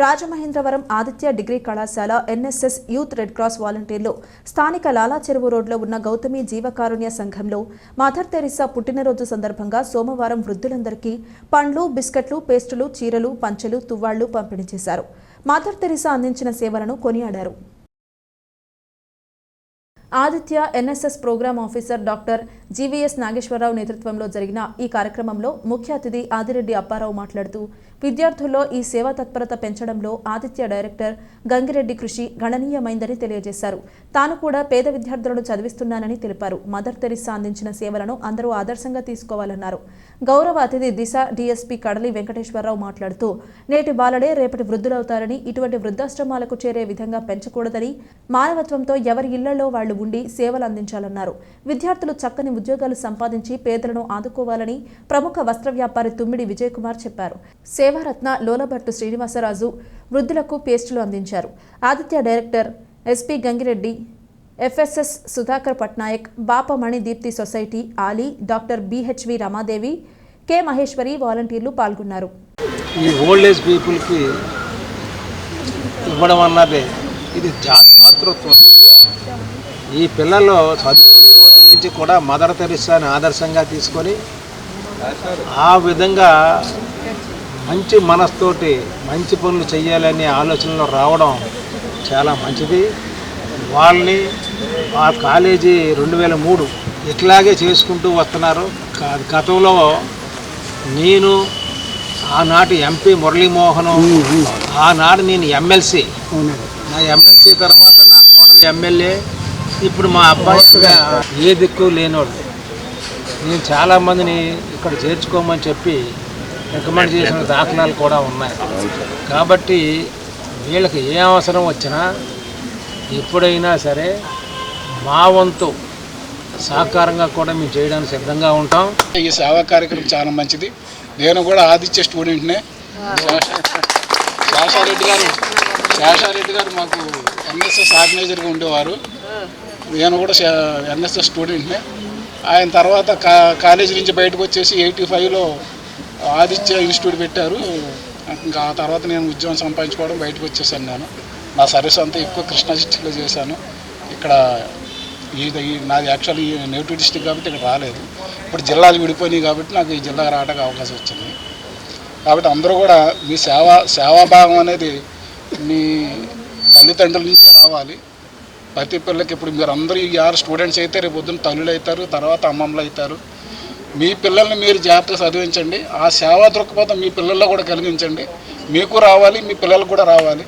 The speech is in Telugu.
రాజమహేంద్రవరం ఆదిత్య డిగ్రీ కళాశాల ఎన్ఎస్ఎస్ యూత్ రెడ్ క్రాస్ వాలంటీర్లు స్థానిక లాలా చెరువు రోడ్లో ఉన్న గౌతమి జీవకారుణ్య సంఘంలో మదర్ తెరిసా పుట్టినరోజు సందర్భంగా సోమవారం వృద్ధులందరికీ పండ్లు బిస్కెట్లు పేస్టులు చీరలు పంచెలు తువ్వాళ్ళు పంపిణీ చేశారు. మదర్ తెరిసా అందించిన సేవలను కొనియాడారు. Aditya NSS program officer doctor GVS Nageswara Rao నేతృత్వంలో జరిగిన ఈ కార్యక్రమంలో ముఖ్య అతిథి ఆదిరెడ్డి అప్పారావు మాట్లాడుతూ విద్యార్థుల్లో ఈ సేవా తత్పరత పెంచడంలో ఆదిత్య డైరెక్టర్ గంగిరెడ్డి కృషి గణనీయమైందని తెలియజేశారు. తాను కూడా పేద విద్యార్థులను చదివిస్తున్నానని తెలిపారు. మదర్ తెరిసా అందించిన సేవలను అందరూ ఆదర్శంగా తీసుకోవాలన్నారు. గౌరవ అతిథి దిశ డీఎస్పీ కడలి వెంకటేశ్వరరావు మాట్లాడుతూ నేటి బాలడే రేపటి వృద్ధులవుతారని ఇటువంటి వృద్ధాశ్రమాలకు చేరే విధంగా పెంచకూడదని మానవత్వంతో ఎవరి ఇళ్ళలో వాళ్ళు ఉండి సేవలు అందించాలన్నారు. విద్యార్థులు చక్కని ఉద్యోగాలు సంపాదించి పేదలను ఆదుకోవాలని ప్రముఖ వస్త్ర వ్యాపారి తుమ్మిడి విజయ్ కుమార్ చెప్పారు. సేవారత్న లోలభట్టు శ్రీనివాసరాజు వృద్ధులకు పేస్టులు అందించారు. Aditya director SP Gangireddy FSS Sudhakar Patnaik Bapamani Deepthi society Ali doctor BHV Ramadevi K Maheswari వాలంటీర్లు పాల్గొన్నారు. ఈ ఓల్డ్ ఏజ్ పీపుల్కి ఇవ్వడం అన్నది. ఇది జా ఈ పిల్లలు చదువుకునే రోజుల నుంచి కూడా మదర్ తెరిసాని ఆదర్శంగా తీసుకొని ఆ విధంగా మంచి మనస్తోటి మంచి పనులు చేయాలనే ఆలోచనలో రావడం చాలా మంచిది. వాళ్ళని ఆ కాలేజీ రెండు వేల మూడు ఇట్లాగే చేసుకుంటూ వస్తున్నారు. గతంలో నేను ఆనాటి ఎంపీ మురళీమోహన్ ఆనాడు నేను ఎమ్మెల్సీ. నా ఎమ్మెల్సీ తర్వాత ఎమ్మెల్యే ఇప్పుడు మా అబ్బాయి ఏ దిక్కు లేనోడు. నేను చాలామందిని ఇక్కడ చేర్చుకోమని చెప్పి రికమెండ్ చేసిన దాఖలాలు కూడా ఉన్నాయి. కాబట్టి వీళ్ళకి ఏ అవసరం వచ్చినా ఎప్పుడైనా సరే మా వంతు సహకారంగా కూడా మేము చేయడానికి సిద్ధంగా ఉంటాం. ఈ సేవా కార్యక్రమం చాలా మంచిది. నేను కూడా ఆదిత్య స్టూడెంట్నే శేషారెడ్డి గారు శేషారెడ్డి గారు మాకు ఎన్ఎస్ఎస్ ఆర్గనైజర్గా ఉండేవారు. నేను కూడా ఎన్ఎస్ఎస్ స్టూడెంట్నే ఆయన తర్వాత కా కాలేజీ నుంచి బయటకు వచ్చేసి ఎయిటీ ఫైవ్లో ఆదిత్య ఇన్స్టిట్యూట్ పెట్టారు. ఇంకా ఆ తర్వాత నేను ఉద్యోగం సంపాదించుకోవడం బయటకు వచ్చేసాను నేను. నా సర్వీస్ అంతా ఎక్కువ కృష్ణా డిస్టిక్లో చేశాను. ఇక్కడ ఇది ఈ నాది యాక్చువల్లీ నేటివ్ డిస్టిక్ కాబట్టి ఇక్కడ రాలేదు. ఇప్పుడు జిల్లాలు విడిపోయినాయి కాబట్టి నాకు ఈ జిల్లాకు రావడానికి అవకాశం వచ్చింది. కాబట్టి అందరూ కూడా మీ సేవా సేవాభావం అనేది మీ తల్లిదండ్రుల నుంచే రావాలి. ప్రతి పిల్లలకి ఇప్పుడు మీరు అందరూ యారు ఆరు స్టూడెంట్స్ అయితే రేపు పొద్దున్న తల్లులు అవుతారు తర్వాత అమ్మమ్మలు అవుతారు. మీ పిల్లల్ని మీరు జాగ్రత్తగా చదివించండి. ఆ సేవా దృక్పథం మీ పిల్లల్లో కూడా కలిగించండి. మీకు రావాలి మీ పిల్లలకు కూడా రావాలి.